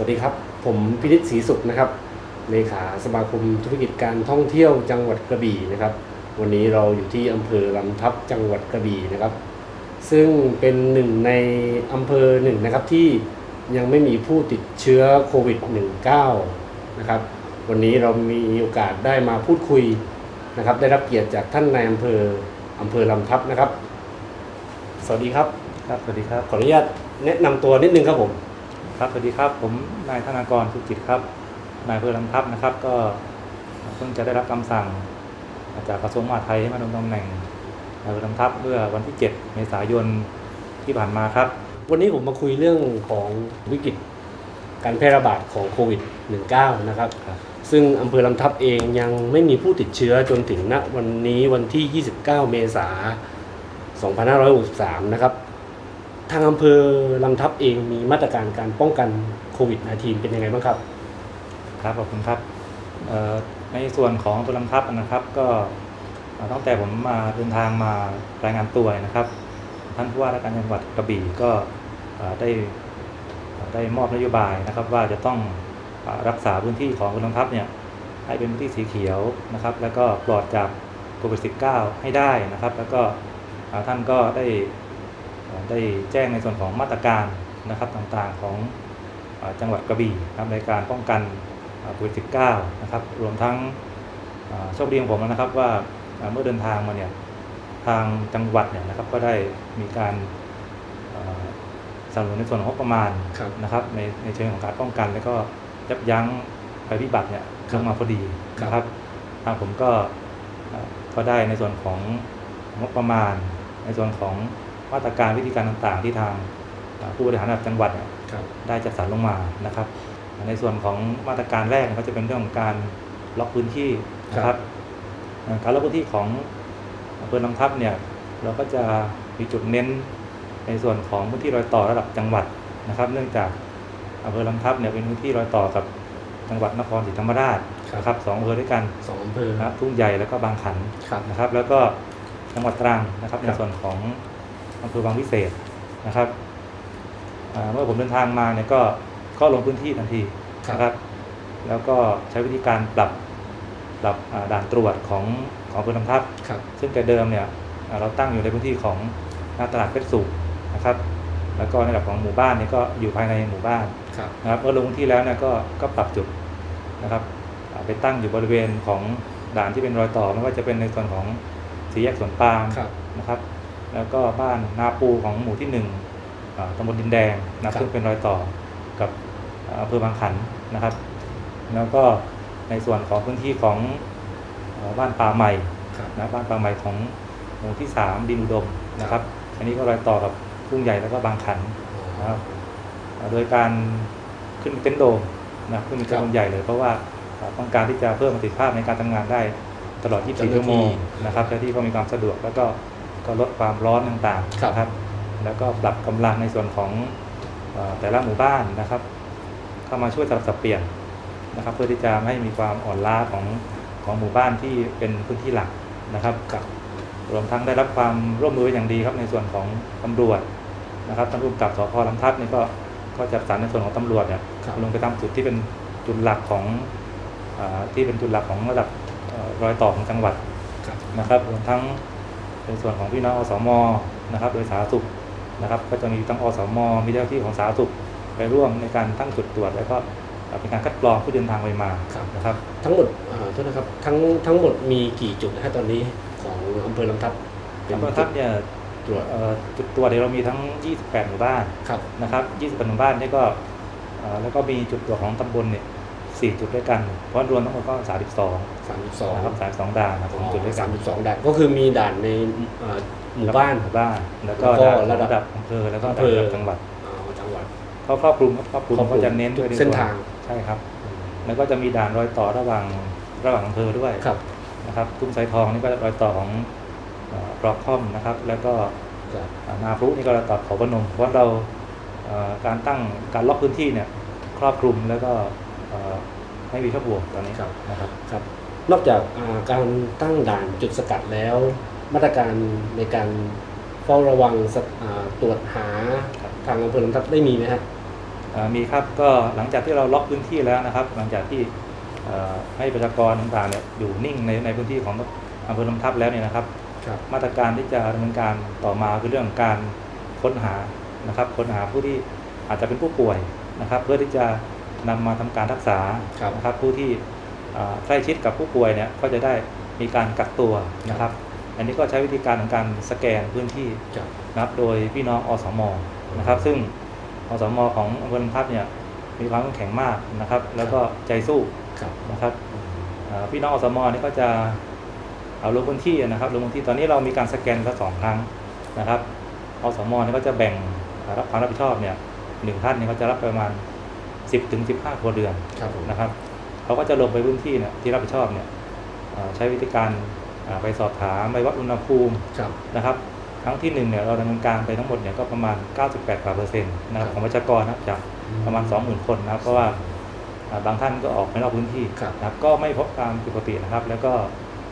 สวัสดีครับ ผมพินิจศรีสุขนะครับเลขาสมาคมธุรกิจการท่องเที่ยวจังหวัดกระบี่นะครับ วันนี้เราอยู่ที่อำเภอลำทับจังหวัดกระบี่นะครับ ซึ่งเป็นหนึ่งในอำเภอหนึ่งนะครับที่ยังไม่มีผู้ติดเชื้อโควิด -19 นะครับ วันนี้เรามีโอกาสได้มาพูดคุยนะครับ ได้รับเกียรติจากท่านนายอำเภออำเภอลำทับนะครับ สวัสดีครับ ครับ สวัสดีครับ ขออนุญาตแนะนำตัวนิดนึงครับผม ครับสวัสดีครับ ผมนายธนากรสุจิตครับนายอำเภอลำทับนะครับ ก็เพิ่งจะได้รับคำสั่งจากกระทรวงมหาดไทยให้มาดำรงตำแหน่งนายอำเภอลำทับเมื่อวันที่ 7 เมษายนที่ผ่านมาครับ วันนี้ผมมาคุยเรื่องของวิกฤตการแพร่ระบาดของโควิด -19 นะครับครับซึ่งอำเภอลำทับเองยังไม่มีผู้ติดเชื้อจนถึงณวันนี้วันที่ 29 เมษายน2563 นะครับ ทางอำเภอลำทับเองมีมาตรการการป้องกันโควิด -19 เป็นยังไงบ้างครับ ครับขอบคุณครับในส่วนของอำเภอลำทับนะครับ ก็ตั้งแต่ผมมาเดินทางมารายงานตัวนะครับ ท่านผู้ว่าราชการจังหวัดกระบี่ก็ได้ได้มอบนโยบายนะครับ ว่าจะต้องอรักษาพื้นที่ของอำเภอลำทับเนี่ยให้เป็นพื้นที่สีเขียวนะครับ แล้วก็ปลอดจากโควิด -19 ให้ได้นะครับ แล้วก็ท่านก็ได้ ได้แจ้งในส่วนของมาตรการนะครับต่างๆของเอ่อจังหวัดกระบี่นะครับในการป้องกันโควิด -19 นะครับรวมทั้งเอ่อโชคดีของผมนะครับว่าเอ่อเมื่อเดินทางมาเนี่ยทางจังหวัดเนี่ยนะครับก็ได้มีการเอ่อสนับสนุนในส่วนของงบประมาณครับนะครับในในเชิงของการป้องกัน แล้วก็ยับยั้งภัยพิบัติเนี่ยครับลงมาพอดีครับนะครับทางผมก็เอ่อก็ได้ในส่วนของงบประมาณ ในส่วนของ มาตรการวิธีการต่างๆ ที่ทางเอ่อผู้บริหารระดับจังหวัดเนี่ยครับได้จัดสรรลงมานะครับ ในส่วนของมาตรการแรกก็จะเป็นเรื่องของการล็อกพื้นที่นะครับเอ่อการล็อกพื้นที่ของอำเภอลำทับเนี่ยเราก็จะมีจุดเน้นในส่วนของพื้นที่รอยต่อระดับจังหวัดนะครับ เนื่องจากอำเภอลำทับเนี่ยเป็นพื้นที่รอยต่อกับจังหวัดนครศรีธรรมราชครับนะครับสองอำเภอด้วยกันสองอำเภอนะครับทุ่งใหญ่แล้วก็บางขันครับนะครับ แล้วก็จังหวัดตรังนะครับคในรับส่วนของ อำเภอบางวิเศษนะครับอ่าเมื่อผมเดินทางมาเนี่ยก็ก็ลงพื้นที่ทันทีนะครับ แล้วก็ใช้วิธีการปรับปรับอ่าด่านตรวจของของอำเภอลำทับครับซึ่งแต่เดิมเนี่ยอ่าเราตั้งอยู่ในพื้นที่ของหน้าตลาดเพชรสุขนะครับ แล้วก็ในระดับของหมู่บ้านเนี่ยก็อยู่ภายในหมู่บ้านครับนะครับเมื่อลงพื้นที่แล้วเนี่ยก็ก็ปรับจุดนะครับอ่าไปตั้งอยู่บริเวณของด่านที่เป็นรอยต่อไม่ว่าจะเป็นในส่วนของสี่แยกสวนปาล์มครับนะครับ แล้วก็บ้านนาปูของหมู่ที่หนึ่งอ่าตำบลดินแดงนะครับซึ่งเป็นรอยต่อกับอ่าอำเภอบางขันนะครับ แล้วก็ในส่วนของพื้นที่ของเอ่อบ้านป่าใหม่ครับนะบ้านป่าใหม่ของหมู่ที่สามดินอุดมนะครับ อันนี้ก็รอยต่อกับทุ่งใหญ่แล้วก็บางขันนะครับอ่าโดยการขึ้นเต็นท์โดมนะขึ้นเป็นเต็นท์โดมใหญ่เลยเพราะว่าอ่าต้องการที่จะเพิ่มประสิทธิภาพในการทำงานได้ตลอด 24 ชั่วโมงนะครับเจ้าหน้าที่ก็มีความสะดวกแล้วก็ ก็ลดความร้อนต่างๆนะครับ แล้วก็ปรับกำลังในส่วนของเอ่อแต่ละหมู่บ้านนะครับ เข้ามาช่วยสลับสับเปลี่ยนนะครับ เพื่อที่จะไม่ให้มีความอ่อนล้าของของหมู่บ้านที่เป็นพื้นที่หลักนะครับครับรวมทั้งได้รับความร่วมมืออย่างดีครับในส่วนของตำรวจนะครับตำรวจกับสพลำทับนี่ก็ก็จัดสรรในส่วนของตำรวจเนี่ยครับลงไปตามจุดที่เป็นจุดหลักของอาที่เป็นจุดหลักของระดับเอ่อรอยต่อของจังหวัดครับนะครับรวมทั้ง ในส่วนของพี่น้องอสมนะครับ โดยสาธารณสุขนะครับ ก็จะมีทั้งอสม มีเจ้าหน้าที่ของสาธารณสุขไปร่วมในการตั้งจุดตรวจ แล้วก็เอ่อเป็นการคัดกรองผู้เดินทางไปมาครับนะครับ ทั้งหมดอ่าโทษนะครับทั้งทั้งหมดมีกี่จุดนะฮะตอนนี้ของอำเภอลำทับเป็แล้วก็ทับเนี่ยตรวจเอ่อจุดตรวจเนี่ยเรามีทั้ง 28 หมู่บ้านครับนะครับ28หมู่บ้านเนี่ยก็เอ่อแล้วก็มีจุดตรวจของตำบลเนี่ย4จุดด้วยกัน เพราะรวมทั้งหมดก็ 32 สามสิบสองนะครับ32ด่านนะครับจุดด้วยกัสานมสิบสองด่านก็คือมีด่านในอ่าหมู่บ้าน หมู่บ้าน แล้วก็แล้วก็ด่านระดับระดับอำเภอแล้วก็อำด่าเภนอระดับจังหวัดอ่าจังหวัด เขาครอบคลุมครับครอบคลุมครอบคลุมก็จะเน้นด้วยทุกใเส้นทาง ใช่ครับ แล้วก็จะมีด่านรอยต่อระหว่างระหว่างอำเภอด้วยครับนะครับทุ่งไทรทองนี่ก็รอยต่อของเอ่อปลอกข้อมนะครับ แล้วก็ครับ อ่านาพรุนี่ก็รอยต่อเขาพนมเพราะเราเอ่อการตั้งการล็อกพื้นที่เนี่ยครอบคลุมแล้วก็เอ่อไม่มีข้อบวกตอนนี้ครับ นะครับ ครับ นอกจากอ่าการตั้งด่านจุดสกัดแล้ว มาตรการในการเฝ้าระวังสะอ่าตรวจหาครับทางอำเภอลำทับได้มีไหมฮะเอ่อมีครับก็หลังจากที่เราล็อกพื้นที่แล้วนะครับ หลังจากที่เอ่อให้ประชากรต่างๆเนี่ยอยู่นิ่งในในพื้นที่ของอำเภอลำทับแล้วเนี่ยนะครับครับมาตรการที่จะดำเนินการต่อมาคือเรื่องของการค้นหานะครับ ค้นหาผู้ที่อาจจะเป็นผู้ป่วยนะครับ เพื่อที่จะนำมาทำการรักษาครับนะครับผู้ที่เอ่อ ใกล้ชิดกับผู้ป่วยเนี่ยก็จะได้มีการกักตัวนะครับ อันนี้ก็ใช้วิธีการของการสแกนพื้นที่ครับนะครับโดยพี่น้องอสมนะครับ ซึ่งอสมของอำเภอลำทับเนี่ยมีความเข้มแข็งมากนะครับ แล้วก็ใจสู้ครับนะครับเอ่อพี่น้องอสมนี่ก็จะเอาลงพื้นที่นะครับลงพื้นที่ตอนนี้เรามีการสแกนละสองครั้งนะครับอสมนี่ก็จะแบ่งรับความรับผิดชอบเนี่ยหนึ่งท่านเนี่ยก็จะรับประมาณ 10ถึง15ครัวเรือนครับผมนะครับ เขาก็จะลงไปพื้นที่เนี่ยที่รับผิดชอบเนี่ยเอ่อใช้วิธีการอ่าไปสอบถามไปวัดอุณหภูมิครับนะครับครั้งที่หนึ่งเนี่ยเราดำเนินการไปทั้งหมดเนี่ยก็ประมาณ 98กว่าเปอร์เซ็นต์นะครับของประชากรนะครับจากประมาณ 20,000 คนนะครับเพราะว่าอ่าบางท่านก็ออกไปนอกพื้นที่ครับนะครับก็ไม่พบความผิดปกตินะครับ แล้วก็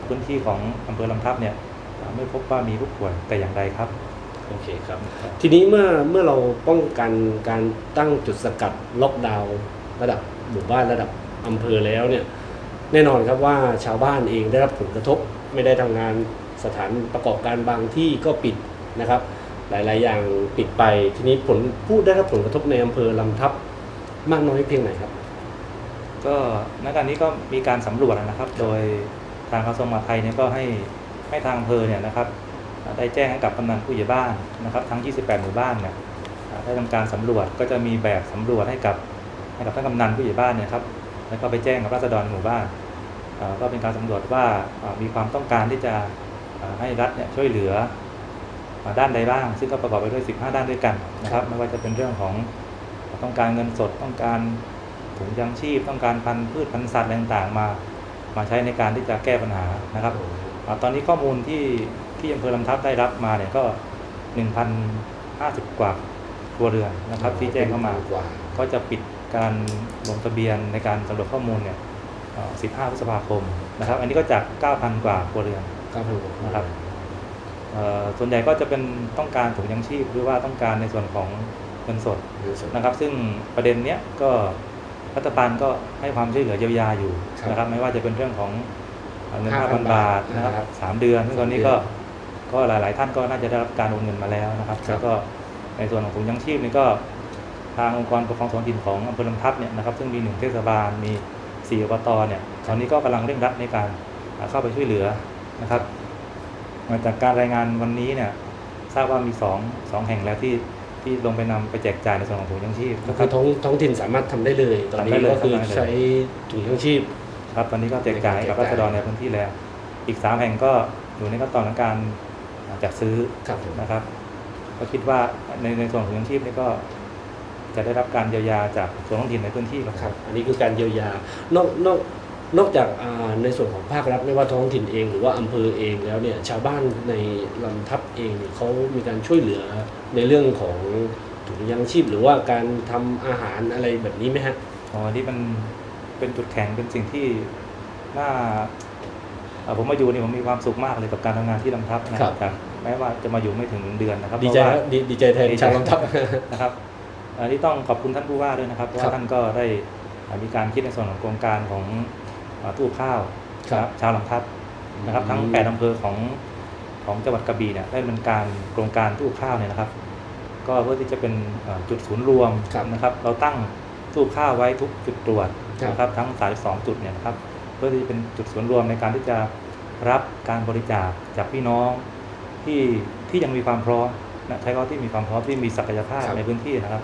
พื้นที่ของอำเภอลำทับเนี่ยอ่าไม่พบว่ามีผู้ป่วยแต่อย่างใดครับโอเคครับทีนี้เมื่อเมื่อเราป้องกันการตั้งจุดสกัดล็อกดาวน์ระดับหมู่บ้านระดับ อำเภอแล้วเนี่ยแน่นอนครับว่าชาวบ้านเองได้รับผลกระทบไม่ได้ทำงานสถานประกอบการบางที่ก็ปิดนะครับ หลาย ๆ อย่างปิดไปทีนี้ผลผู้ได้รับผลกระทบในอำเภอลำทับมากน้อยเพียงไหนครับ ก็ณการนี้ก็มีการสำรวจนะครับ โดยทางกระทรวงมหาดไทยเนี่ยก็ให้ให้ทางอำเภอเนี่ยนะครับอ่าได้แจ้งให้กับกำนันผู้ใหญ่บ้านนะครับ ทั้ง 28 หมู่บ้านเนี่ยอ่าได้ทำการสำรวจก็จะมีแบบสำรวจให้กับให้กับท่านกำนันผู้ใหญ่บ้านเนี่ยครับ แล้วก็ไปแจ้งกับราษฎรหมู่บ้านอ่าก็เป็นการสำรวจว่าอ่ามีความต้องการที่จะอ่าให้รัฐเนี่ยช่วยเหลืออ่าด้านใดบ้าง ซึ่งก็ประกอบไปด้วย 15 ด้านด้วยกันนะครับ ไม่ว่าจะเป็นเรื่องของต้องการเงินสดต้องการถุงยังชีพต้องการพันธุ์พืชพันธุ์สัตว์อะไรต่างๆ มามาใช้ในการที่จะแก้ปัญหานะครับอาตอนนี้ข้อมูลที่ที่อำเภอลำทับได้รับมาเนี่ยก็ 1,050 กว่าครัวเรือนนะครับที่แจ้งเข้ามากว่าก็จะปิด การลงทะเบียนในการสำรวจข้อมูลเนี่ยเอ่อ15 พฤษภาคมนะครับ อันนี้ก็จาก 9,000 กว่าครัวเรือนครับผมนะครับเอ่อส่วนใหญ่ก็จะเป็นต้องการถุงยังชีพหรือว่าต้องการในส่วนของเงินสดนะครับ ซึ่งประเด็นเนี้ยก็รัฐบาลก็ให้ความช่วยเหลือเยียวยาอยู่ครับนะครับ ไม่ว่าจะเป็นเรื่องของเงิน5,000 5,000บาทนะครับนะครับสามเดือนซึ่งตอนนี้ก็สามเดืก็หลาย ๆ ท่านก็น่าจะได้รับการโอนเงินมาแล้วนะครับครับแล้วก็ในส่วนของถุงยังชีพนี่ก็ ทางองค์กรปกครองส่วนถิ่นของอำเภอลำทับเนี่ยนะครับซึ่งมีหนึ่งเทศบาลมีสี่อบตเนี่ยตอนนี้ก็กำลังเร่งรัดในการอ่าเข้าไปช่วยเหลือนะครับมาจากการรายงานวันนี้เนี่ยทราบว่ามีสองสองแห่งแล้วที่ที่ลงไปนำไปแจกจ่ายในส่วนของถุงยังชีพก็นะคคืรัอบท้องท้องถิ่นสามารถทำได้เลย ตอนทำนี้ได้เลยก็คือทำได้เลยใช้ถุงยังชีพครับตอนนี้ก็แจกจ่ายให้กับในรัการแจกษจ่ายฎรในพื้นที่แล้ว อีกสามแห่งก็อยู่ในขั้นตอนของการจัดซื้อครับผมนะครับก็คิดว่าในในส่วนของยังชีพนี่ก็ จะได้รับการเยียวยาจากส่วนท้องถิ่นในพื้นที่ครับ อันนี้คือการเยียวยานอกนอกนอกจากอ่าในส่วนของภาครัฐไม่ว่าท้องถิ่นเองหรือว่าอำเภอเองแล้วเนี่ยชาวบ้านในลำทับเองเนี่ยเขามีการช่วยเหลือในเรื่องของถุงยังชีพหรือว่าการทำอาหารอะไรแบบนี้ไหมฮะอ๋ออันนี้มันเป็นจุดแข็งเป็นสิ่งที่น่าเอ่อผมมาอยู่นี่ผมมีความสุขมากเลยกับการทำงานที่ลำทับนะครับจากแม้ว่าจะมาอยู่ไม่ถึงเดือนนะครับดีใจเพราะว่าครับดีดีใจแทนดีใจชาวลำทับนะครับ อันนี้ต้องขอบคุณท่านผู้ว่าด้วยนะครับเพราะครัว่าบท่านก็ได้อ่ามีการคิดในส่วนของโครงการของอ่าตู้ข้าวครับชาวลำทับนะครับ ทั้งอืมแปดอำเภอของของจังหวัดกระบี่เนี่ยได้ดำเนินการโครงการตู้ข้าวเนี่ยนะครับ ก็เพื่อที่จะเป็นอ่าจุดศูนย์รวมครับนะครับ เราตั้งตู้ข้าวไว้ทุกจุดตรวจครับนะครับทั้ง 32 จุดเนี่ยนะครับ เพื่อที่จะเป็นจุดศูนย์รวมในการที่จะรับการบริจาคจากพี่น้องที่ที่ยังมีความพร้อมนะใช้คำว่าที่มีความพร้อมที่มีศักยภาพครับในพื้นที่นะครับ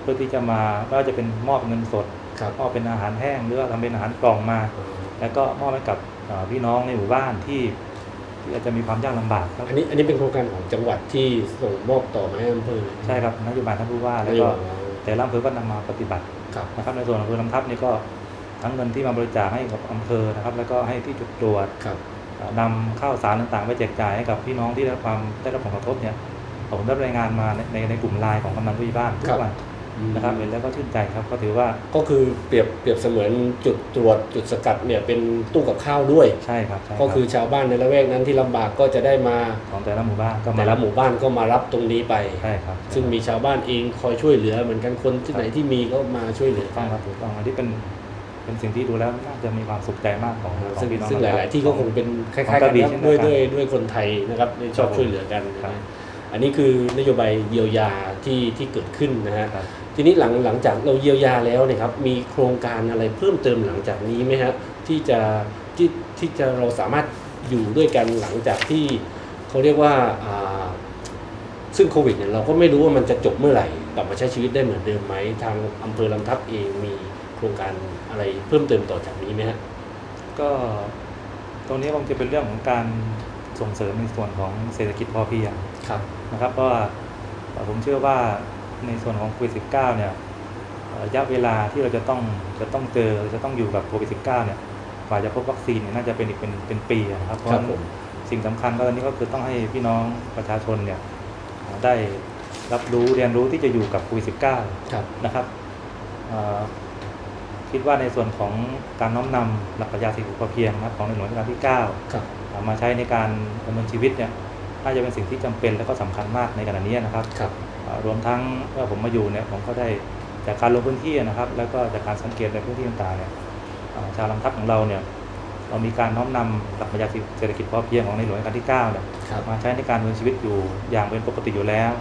เพื่อที่จะมาไม่ว่าจะเป็นมอบเงินสดครับมอบเป็นอาหารแห้งหรือว่าทำเป็นอาหารกล่องมา แล้วก็มอบให้กับเอ่อพี่น้องในหมู่บ้านที่ที่อาจจะมีความยากลำบากครับอันนี้อันนี้เป็นโครงการของจังหวัดที่ส่งมอบต่อมาให้อำเภอใช่ครับนโยบายท่านผู้ว่าแล้วนโยก็บายแต่ละอำเภอก็นำมาปฏิบัติครับนะครับในส่วนของอำเภอลำทับนี่ก็ทั้งเงินที่มาบริจาคให้กับอำเภอนะครับ แล้วก็ให้ที่จุดตรวจครับเอ่อนำข้าวสารต่างๆ ไปแจกจ่ายให้กับพี่น้องที่ได้รับความได้รับผลกระทบเนี่ยผมได้รายงานมาในในในกลุ่มไลน์ของกำนันผู้ใหญ่บ้านทุครักบวัน นะครับเห็นแล้วก็ชื่นใจครับก็ถือว่าก็คือเปรียบเปรียบเสมือนจุดตรวจจุดสกัดเนี่ยเป็นตู้กับข้าวด้วย ใช่ครับใช่รับก็คือชาวบ้านในละแวกนั้นที่ลำบากก็จะได้มาของแต่ละหมู่บ้านก็มาแต่ละหมู่บ้านก็มารับตรงนี้ไป ใช่ครับซึ่งมีชาวบ้านเองคอยช่วยเหลือ เหมือนกันคนที่ไหนที่มีก็มาช่วยเหลือถูกต้องครับถูกต้องอันนี้เป็นเป็นสิ่งที่ดูแล้วน่าจะมีความสุขใจมากของของซึ่งพี่น้องซึ่งหลาย ๆ ที่ก็คงเป็นคล้ายของๆกกัระนบี่นะเช่นด้วยเดียวกันด้วยด้วยคนไทยนะครับที่ชอบครับช่วยเหลือกันครับนะอันนี้คือนโยบายเยียวยาที่ที่เกิดขึ้นนะฮะ ครับ ทีนี้หลังหลังจากเราเยียวยาแล้วเนี่ยครับมีโครงการอะไรเพิ่มเติมหลังจากนี้ไหมฮะที่จะที่ที่จะเราสามารถอยู่ด้วยกันหลังจากที่เขาเรียกว่าอ่าซึ่งโควิดเนี่ยเราก็ไม่รู้ว่ามันจะจบเมื่อไหร่กลับมาใช้ชีวิตได้เหมือนเดิมไหมทางอำเภอลำทับเองมีโครงการอะไรเพิ่มเติมต่อจากนี้ไหมฮะก็ตรงนี้คงจะเป็นเรื่องของการส่งเสริมในส่วนของเศรษฐกิจพอเพียงครับนะครับเพราะว่าผมเชื่อว่า ในส่วนของโควิด -19 เนี่ยเอ่อระยะเวลาที่เราจะต้องจะต้องเจอจะต้องอยู่กับโควิด -19 เนี่ยกว่าจะพบวัคซีนเนี่ยน่าจะเป็นอีกเป็นเป็นปีอะนะครับเพราะครัฉะบนั้นผมสิ่งสำคัญก็ตอนนี้ก็คือต้องให้พี่น้องประชาชนเนี่ยเอ่อได้รับรู้เรียนรู้ที่จะอยู่กับโควิด -19 ครับนะครับเอ่อคิดว่าในส่วนของการน้อมนำหลักปรัชญาเศรษฐกิจพอเพียงนะครับของในหลวงรัชกาลที่9ครับเอามาใช้ในการดำเนินชีวิตเนี่ยน่าจะเป็นสิ่งที่จำเป็นและก็สำคัญมากในขณะนี้นะครับค รับอ่ารวมทั้งเมื่อผมมาอยู่เนี่ยผมก็ได้จากการลงพื้นที่นะครับ แล้วก็จากการสังเกตในพื้นที่ต่างๆเนี่ยอ่าชาวลำทับของเราเนี่ยเรามีการน้อมนำหลักปรัชญาเศรษฐกิจพอเพียงของในหลวงรัชกาลที่9เนี่ยครับมาใช้ในการดำเนินชีวิตอยู่อย่างเป็นปกติอยู่แล้ว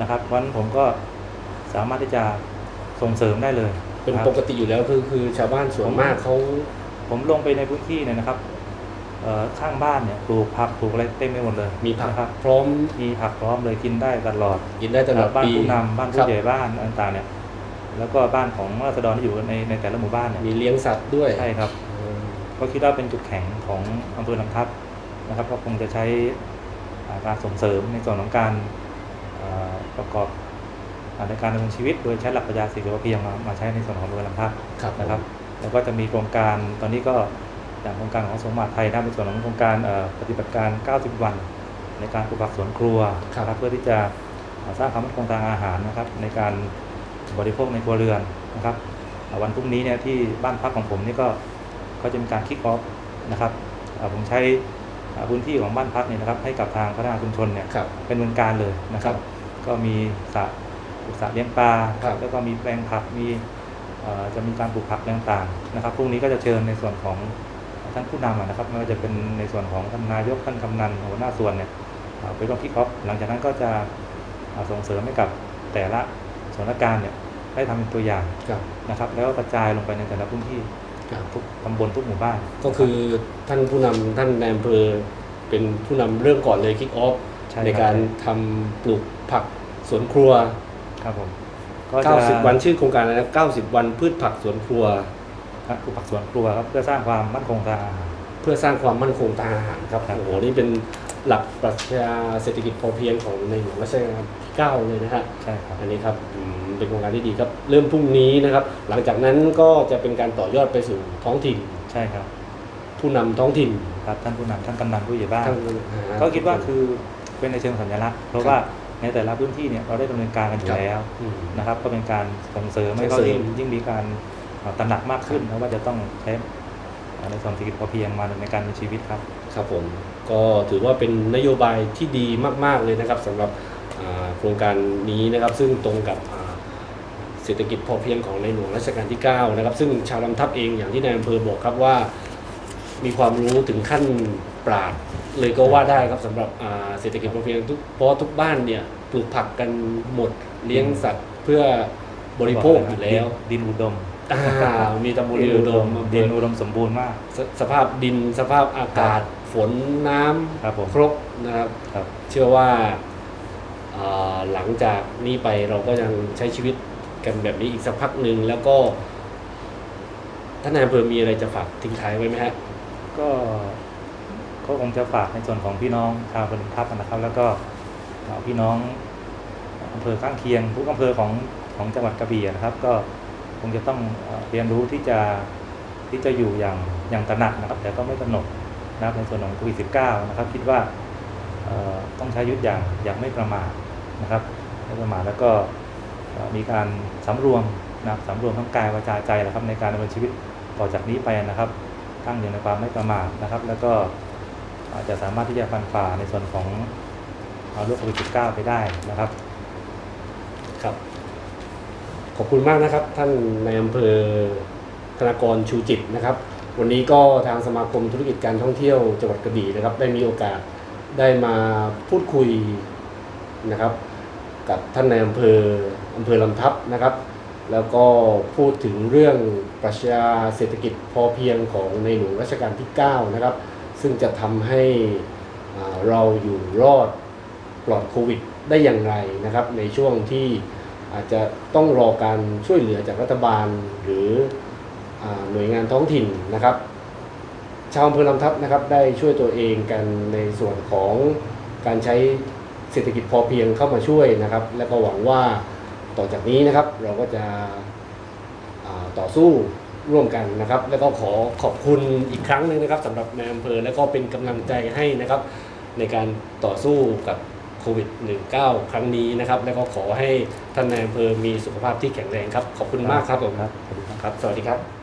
นะครับเพราะฉะนั้นผมก็สามารถที่จะส่งเสริมได้เลย เป็นครับปกติอยู่แล้วคือคือชาวบ้านส่วนมากเขาผมลงไปในพื้นที่เนี่ยนะครับเอ่อ ข้างบ้านเนี่ยปลูกผักปลูกอะไรเต็มไปหมดเลยมีผักนะครับพร้อมมีผักพร้อมเลยกินได้ตลอดกินได้ตลอดบ้านปีผู้นำบ้านคผู้รับใหญ่บ้านต่างๆเนี่ยแล้วก็บ้านของราษฎรที่อยู่ในในแต่ละหมู่บ้านเนี่ยมีเลี้ยงสัตว์ด้วยใช่ครับอืมก็คิดว่าเป็นจุดแข็งของอำเภอลำทับนะครับก็คงจะใช้อ่าการส่งเสริมในส่วนของการอ่าประกอบอ่าในการดำเนินชีวิต โดยใช้หลักปรัชญาเศรษฐกิจพอเพียงมามาใช้ในส่วนของอำเภอลำทับครับนะครับ แล้วก็จะมีโครงการตอนนี้ก็ อย่างโครงการของกระทรวงมหาดไทยนะในส่วนของโครงการเอ่อปฏิบัติการ 90 วัน ในการปลูกผักสวนครัวครับนะเพื่อที่จะสร้างความมั่นคงทางอาหารนะครับ ในการบริโภคในครัวเรือนนะครับอ่าวันพรุ่งนี้เนี่ยที่บ้านพักของผมนี่ก็ก็จะมีการคิกออฟนะครับอ่าผมใช้อ่าพื้นที่ของบ้านพักเนี่ยนะครับ ให้กับทางพัฒนาชุมชนเนี่ยครับเป็นเมืองการเลยนะครับ ก็มีสระปลูกสระเลี้ยงปลาครับแล้วก็มีแปลงผักมีเอ่อจะมีการปลูกผักต่างๆนะครับพรุ่งนี้ก็จะเชิญในส่วนของ ท่านผู้นำอะนะครับไม่ว่าจะเป็นในส่วนของท่านนายกท่านกำนันหัวหน้าส่วนเนี่ยเอ่อไปร่วมคิกออฟหลังจากนั้นก็จะเอ่อส่งเสริมให้กับแต่ละส่วนราชการเนี่ยได้ทำเป็นตัวอย่างครับนะครับ แล้วก็กระจายลงไปในแต่ละพื้นที่ครับทุกตำบลทุกหมู่บ้าน ก็คือท่านผู้นำท่านนายอำเภอเป็นผู้นำเริ่มก่อนเลยคิกออฟใช่ในคการบทำปลูกผักสวนครัวครับผมก็จะ90วันชื่อโครงการอะไรนะ90วันพืชผักสวนครัว ครับปลูกผักสวนครัวครับเพื่อสร้างความมั่นคงทางอาหาร เพื่อสร้างความมั่นคงทางอาหารครับครับ โอ้โหนี่เป็นหลักปรัชญาเศรษฐกิจพอเพียงของในหลวงรัชกาลที่เก้าเลยนะฮะ ใช่ครับ อันนี้ครับอืมเป็นโครงการที่ดีครับ เริ่มพรุ่งนี้นะครับ หลังจากนั้นก็จะเป็นการต่อยอดไปสู่ท้องถิ่น ใช่ครับผู้นำท้องถิ่นครับท่านผู้นำท่านกำนันผู้ใหญ่บ้าน ทั้งก็คิดว่าคือเป็นในเชิงสัญลักษณ์เพราะว่าในแต่ละพื้นที่เนี่ยเราได้ดำเนินการกันอยู่แล้วม นะครับ ก็เป็นการส่งเสริมให้ส่เขางเสริยิ่มงยิ่งมีการเอ่อ ตระหนักมากขึ้นนะว่าจะต้องใช้เอ่อในส่วนเศรษฐกิจพอเพียงมาในการมีชีวิตครับครับผมก็ถือว่าเป็นนโยบายที่ดีมาก ๆเลยนะครับสำหรับอ่าโครงการนี้นะครับ ซึ่งตรงกับอ่าเศรษฐกิจพอเพียงของในหลวงรัชกาลที่ 9 นะครับ ซึ่งชาวลำทับเองอย่างที่นายอำเภอบอกครับว่า มีความรู้ถึงขั้นปราดเลยก็ว่าได้ครับสำหรับอ่าเศรษฐกิจพอเพียงทุกเพราะทุกบ้านเนี่ยปลูกผักกันหมดเลี้ยงสัตว์เพื่อบริโภคอยู่แล้วดินอุดมอ่า มีตำบลอุดมดินอุดมสมบูรณ์มากสสภาพดินสภาพอากาศฝนน้ำครับผมครบนะครับครับ เชื่อว่าอ่าหลังจากนี้ไปเราก็ยังใช้ชีวิตกันแบบนี้อีกสักพักหนึ่งแล้วก็ท่านนายอำเภอมีอะไรจะฝากทิ้งท้ายไว้ไหมฮะก็ก็คงจะฝากในส่วนของพี่น้องชาวบริทับนะครับ แล้วก็เอ่อพี่น้องอำเภอข้างเคียงทุกอำเภอของของจังหวัดกระบี่นะครับ ก็ คงจะต้องเรียนรู้ที่จะที่จะอยู่อย่างอย่างตระหนักนะครับ แต่ก็ไม่ตระหนกนะครับในส่วนของโควิด -19 นะครับ คิดว่าต้องใช้ยุทธอย่างอย่างไม่ประมาทนะครับไม่ประมาทแล้วก็มีการสำรวมนะครับสำรวมทั้งกายวาจาใจนะครับ ในการดำเนินชีวิตต่อจากนี้ไปนะครับ ตั้งอยู่ในความไม่ประมาทนะครับ แล้วก็อาจจะสามารถที่จะฟันฝ่าในส่วนของเอาโรคโควิด -19 ไปได้นะครับ ครับ อบคุณมากนะครับ ท่านในอำเภอธนากรชูจิตนะครับ วันนี้ก็ทางสมาคมธุรกิจการท่องเที่ยวจังหวัดกระบี่นะครับ ได้มีโอกาสได้มาพูดคุยนะครับ กับท่านในอำเภออำเภอลำทับนะครับ แล้วก็พูดถึงเรื่องปรัชญาเศรษฐกิจพอเพียงของในหลวงรัชกาลที่ 9 นะครับ ซึ่งจะทำให้เราอยู่รอดปลอดโควิดได้อย่างไรนะครับ ในช่วงที่ อาจจะต้องรอการช่วยเหลือจากรัฐบาลหรืออหน่วยงานท้องถิ่นนะครับ ชาวอำเภอลำทับนะครับได้ช่วยตัวเองกันในส่วนของการใช้เศรษฐกิจพอเพียงเข้ามาช่วยนะครับ และก็หวังว่าต่อจากนี้นะครับเราก็จะต่อสู้ร่วมกันนะครับ แล้วก็ขอขอบคุณอีกครั้งหนึ่งนะครับสำหรับในอำเภอและก็เป็นกำลังใจให้นะครับ ในการต่อสู้กับโควิด -19 ครั้งนี้นะครับ แล้วก็ขอให้ ท่านในอำเภอมีสุขภาพที่แข็งแรงครับ ขอบคุณมากครับผมครับ สวัสดีครับครับสวัสดีครับ